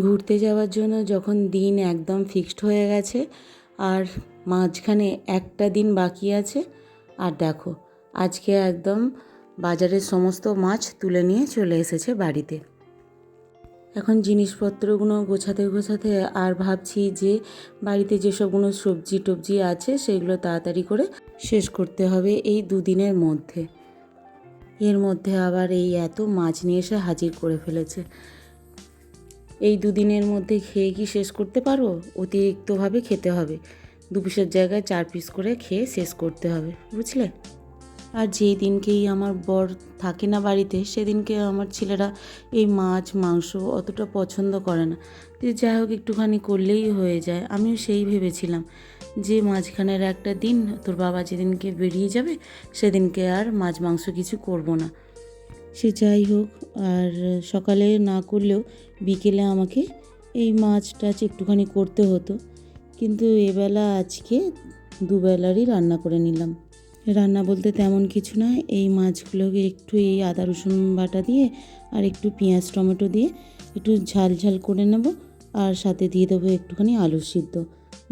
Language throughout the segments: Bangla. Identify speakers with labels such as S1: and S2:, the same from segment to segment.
S1: ঘুরতে যাওয়ার জন্য যখন দিন একদম ফিক্সড হয়ে গেছে, আর মাঝখানে একটা দিন বাকি আছে, আর দেখো, আজকে একদম বাজারের সমস্ত মাছ তুলে নিয়ে চলে এসেছে বাড়িতে। এখন জিনিসপত্রগুলো গোছাতে গোছাতে আর ভাবছি যে বাড়িতে যেসবগুলো সবজি টবজি আছে, সেগুলো তাড়াতাড়ি করে শেষ করতে হবে এই দুদিনের মধ্যে। এর মধ্যে আবার এই এত মাছ নিয়ে এসে হাজির করে ফেলেছে। এই দুদিনের মধ্যে খেয়ে কি শেষ করতে পারব? অতিরিক্তভাবে খেতে হবে। দু পিসের জায়গায় চার পিস করে খেয়ে শেষ করতে হবে, বুঝলে? আর যেই দিনকেই আমার বর থাকে না বাড়িতে, সেদিনকে আমার ছেলেরা এই মাছ, মাংস অতটা পছন্দ করে না। যে যাই হোক, একটুখানি করলেই হয়ে যায়। আমিও সেই ভেবেছিলাম যে মাঝখানের একটা দিন তোর বাবা যেদিনকে বেরিয়ে যাবে, সেদিনকে আর মাছ, মাংস কিছু করব না। সে যাই হোক, আর সকালে না করলেও বিকেলে আমাকে এই মাছ টাছ একটুখানি করতে হতো। কিন্তু এবেলা আজকে দুবেলারই রান্না করে নিলাম। রান্না বলতে তেমন কিছু নয় এই মাছগুলোকে একটু এই আদা, রসুন বাটা দিয়ে আর একটু পেঁয়াজ, টমেটো দিয়ে একটু ঝাল ঝাল করে নেব আর সাথে দিয়ে দেবো একটুখানি আলু সিদ্ধ।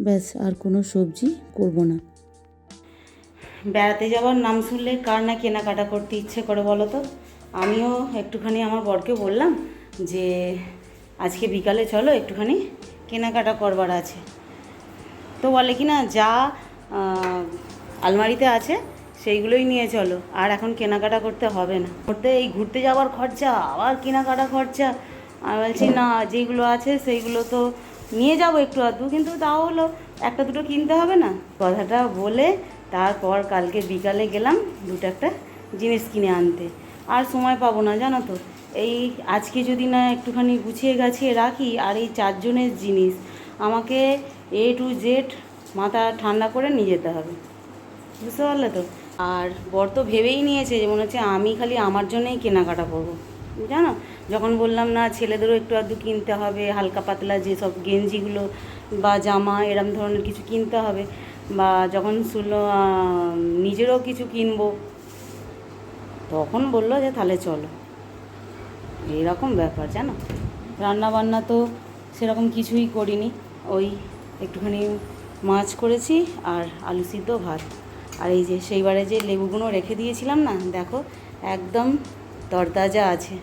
S1: ব্যাস, আর কোনো সবজি করব না। বেড়াতে যাওয়ার নাম শুনলে কার না কেনাকাটা করতে ইচ্ছে করে বলো তো? আমিও একটুখানি আমার বরকে বললাম যে, আজকে বিকালে চলো একটুখানি কেনাকাটা করবার আছে। তো বলে কি না, যা আলমারিতে আছে, সেইগুলোই নিয়ে চলো। আর এখন কেনাকাটা করতে হবে না। করতে এই ঘুরতে যাওয়ার খরচা, আবার কেনাকাটা খরচা। আমি বলছি, না যেগুলো আছে সেইগুলো তো নিয়ে যাব একটু আধটু, কিন্তু তাও হলো একটা দুটো কিনতে হবে না। কথাটা বলে তারপর কালকে বিকালে গেলাম দুটো একটা জিনিস কিনে আনতে। আর সময় পাবো না, জানো তো? এই আজকে যদি না একটুখানি গুছিয়ে গাছিয়ে রাখি, আর এই চারজনের জিনিস, আমাকে এ টু জেড মাথা ঠান্ডা করে নিয়ে যেতে হবে। বুঝতে পারলে তো? আর বর তো ভেবেই নিয়েছে যে মনে হচ্ছে আমি খালি আমার জন্যই কেনাকাটা করব। জানো? যখন বললাম, না, ছেলেদেরও একটু আধটু কিনতে হবে, হালকা পাতলা যেসব গেঞ্জিগুলো বা জামা, এরম ধরনের কিছু কিনতে হবে, বা যখন শুনলো নিজেরও কিছু কিনবো তখন বলল যে, তাহলে চলো। এইরকম ব্যাপার, জানো? রান্না বান্না তো সেরকম কিছুই করিনি। ওই একটুখানি মাছ করেছি আর আলু সিদ্ধ ভাত। আর এই যে, সেইবারে যে লেবুগুলো রেখে দিয়েছিলাম না, দেখো, একদম তরতাজা আছে।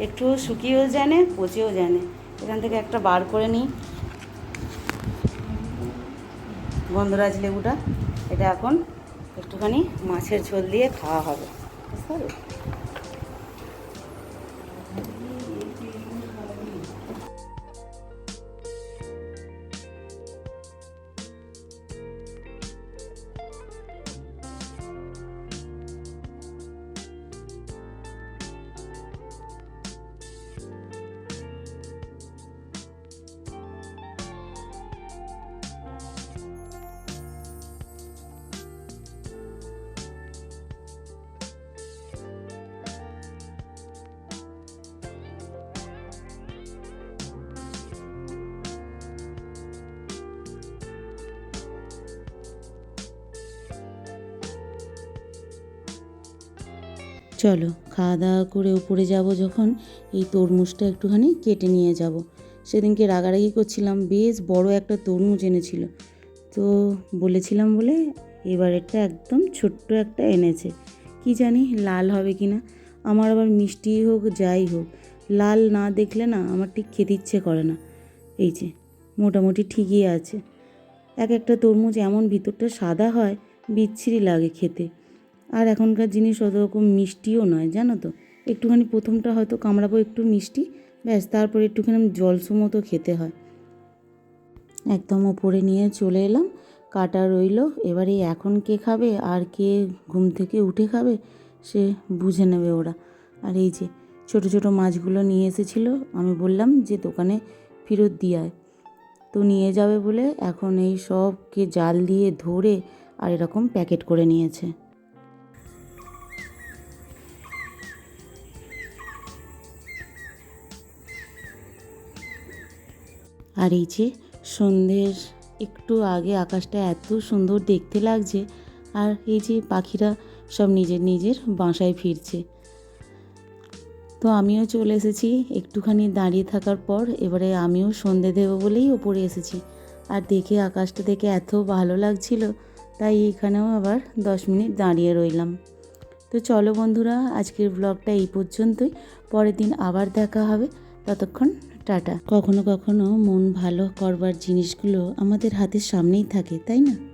S1: একটু শুকিয়েও জানে, পচেও জানে। এখান থেকে একটা বার করে নিই। গন্ধরাজ লেবুটা, এটা এখন একটুখানি মাছের ঝোল দিয়ে খাওয়া হবে। বুঝতে পারলে চলো, খাওয়া দাওয়া করে উপরে যাব যখন, এই তরমুজটা একটুখানি কেটে নিয়ে যাব। সেদিনকে রাগারাগি করছিলাম, বেশ বড় একটা তরমুজ এনেছিল। তো বলেছিলাম বলে এবারেরটা একদম ছোট্ট একটা এনেছে। কি জানি লাল হবে কি না আমার আবার মিষ্টি হোক, যাই হোক, লাল না দেখলে না আমার ঠিক খেতে ইচ্ছে করে না। এই যে, মোটামুটি ঠিকই আছে। এক একটা তরমুজ এমন ভিতরটা সাদা হয়, বিচ্ছিরি লাগে খেতে। আর এখনকার জিনিস অত রকম মিষ্টিও নয়, জানো তো? একটুখানি প্রথমটা হয়তো কামড়াবো একটু মিষ্টি, ব্যাস, তারপরে একটুখানি জলসো মতো খেতে হয়। একদম ওপরে নিয়ে চলে এলাম, কাটা রইল, এবারে এখন কে খাবে, আর কে ঘুম থেকে উঠে খাবে, সে বুঝে নেবে ওরা। আর এই যে, ছোট ছোট মাছগুলো নিয়ে এসেছিল, আমি বললাম যে দোকানে ফেরত দিয়ে আয়। তো নিয়ে যাবে বলে এখন এই সবকে জাল দিয়ে ধরে আর এরকম প্যাকেট করে নিয়েছে। আর এই যে সন্ধ্যের একটু আগে আকাশটা এত সুন্দর দেখতে লাগছে, আর এই যে পাখিরা সব নিজের নিজের বাসায় ফিরছে। তো আমিও চলে এসেছি, একটুখানি দাঁড়িয়ে থাকার পর এবারে আমিও সন্ধে দেবো বলেই ওপরে এসেছি। আর দেখে আকাশটা দেখে এত ভালো লাগছিল, তাই এখানেও আবার দশ মিনিট দাঁড়িয়ে রইলাম। তো চলো বন্ধুরা, আজকের ব্লগটা এই পর্যন্তই, পরের দিন আবার দেখা হবে। ততক্ষণ টাটা। কখনো কখনো মন ভালো করবার জিনিসগুলো আমাদের হাতের সামনেই থাকে তাই না?